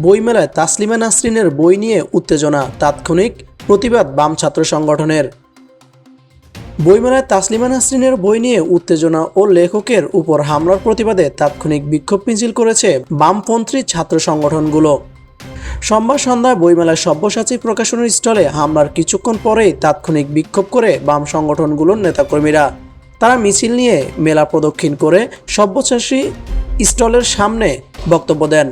বইমেলায় তাসলিমা নাসরিনের বই নিয়ে উত্তেজনা, তাৎক্ষণিক প্রতিবাদ বাম ছাত্র সংগঠনের। বইমেলায় তাসলিমা নাসরিনের বই নিয়ে উত্তেজনা ও লেখকের উপর হামলার প্রতিবাদে তাৎক্ষণিক বিক্ষোভ মিছিল করেছে বামপন্থী ছাত্র সংগঠনগুলো। সোমবার সন্ধ্যায় বইমেলায় সব্যসাচী প্রকাশনের স্টলে হামলার কিছুক্ষণ পরেই তাৎক্ষণিক বিক্ষোভ করে বাম সংগঠনগুলোর নেতাকর্মীরা। তারা মিছিল নিয়ে মেলা প্রদক্ষিণ করে সব্যসাচী স্টলের সামনে বক্তব্য দেন।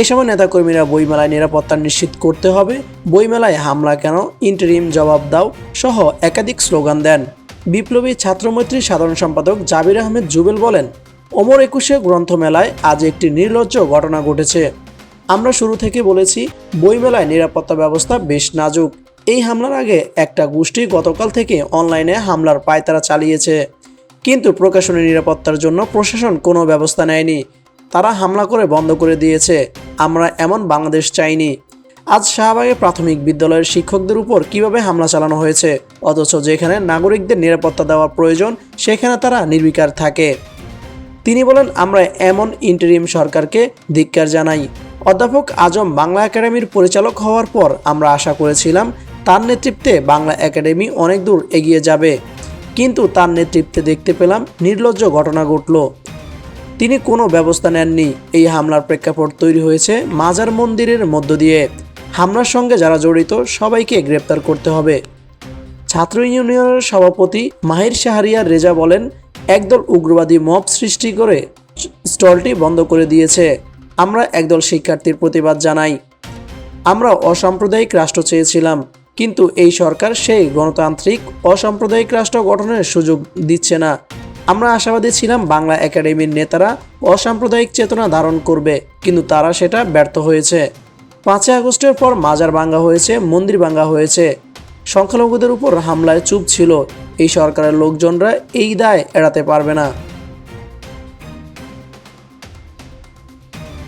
এ সময় নেতাকর্মীরা বইমেলায় নিরাপত্তা নিশ্চিত করতে হবে। বইমেলায় হামলা কেন? ইন্টারিম জবাব দাও। সহ একাধিক স্লোগান দেন। বিপ্লবী ছাত্রমৈত্রীর সাধারণ সম্পাদক জাবির আহমেদ জুবেল বলেন, ওমর একুশে গ্রন্থমেলায় আজ একটি নির্লজ্জ ঘটনা ঘটেছে। আমরা শুরু থেকে বলেছি, বইমেলায় নিরাপত্তা ব্যবস্থা বেশ নাজুক। এই হামলার আগে একটা গোষ্ঠী গতকাল থেকে অনলাইনে হামলার পায়তারা চালিয়েছে। কিন্তু প্রকাশনী নিরাপত্তার জন্য প্রশাসন কোনো ব্যবস্থা নেয়নি। তারা হামলা করে বন্ধ করে দিয়েছে। আমরা এমন বাংলাদেশ চাইনি। আজ শাহবাগে প্রাথমিক বিদ্যালয়ের শিক্ষকদের উপর কীভাবে হামলা চালানো হয়েছে, অথচ যেখানে নাগরিকদের নিরাপত্তা দেওয়ার প্রয়োজন, সেখানে তারা নির্বিকার থাকে। তিনি বলেন, আমরা এমন ইন্টারিম সরকারকে ধিক্কার জানাই। অধ্যাপক আজম বাংলা একাডেমির পরিচালক হওয়ার পর আমরা আশা করেছিলাম, তার নেতৃত্বে বাংলা একাডেমি অনেক দূর এগিয়ে যাবে। কিন্তু তার নেতৃত্বে দেখতে পেলাম, নির্লজ্জ ঘটনা ঘটল। তিনি কোনো ব্যবস্থা নেননি। এই হামলার প্রেক্ষাপট তৈরি হয়েছে মাজার মন্দিরের মধ্য দিয়ে। হামলার সঙ্গে যারা জড়িত, সবাইকে গ্রেপ্তার করতে হবে। ছাত্র ইউনিয়নের সভাপতি মাহির শাহরিয়ার রেজা বলেন, একদল উগ্রবাদী মব সৃষ্টি করে স্টলটি বন্ধ করে দিয়েছে। আমরা একদল শিক্ষার্থীর প্রতিবাদ জানাই। আমরা অসাম্প্রদায়িক রাষ্ট্র চেয়েছিলাম, কিন্তু এই সরকার সেই গণতান্ত্রিক অসাম্প্রদায়িক রাষ্ট্র গঠনের সুযোগ দিচ্ছে না। আমরা আশাবাদী ছিলাম বাংলা একাডেমির নেতারা অসাম্প্রদায়িক চেতনা ধারণ করবে, কিন্তু তারা সেটা ব্যর্থ হয়েছে। পাঁচই আগস্টের পর মাজার ভাঙ্গা হয়েছে, মন্দির ভাঙ্গা হয়েছে। সংখ্যালঘুদের উপর হামলায় চুপ ছিল। এই সরকারের লোকজনরা এই দায় এড়াতে পারবে না।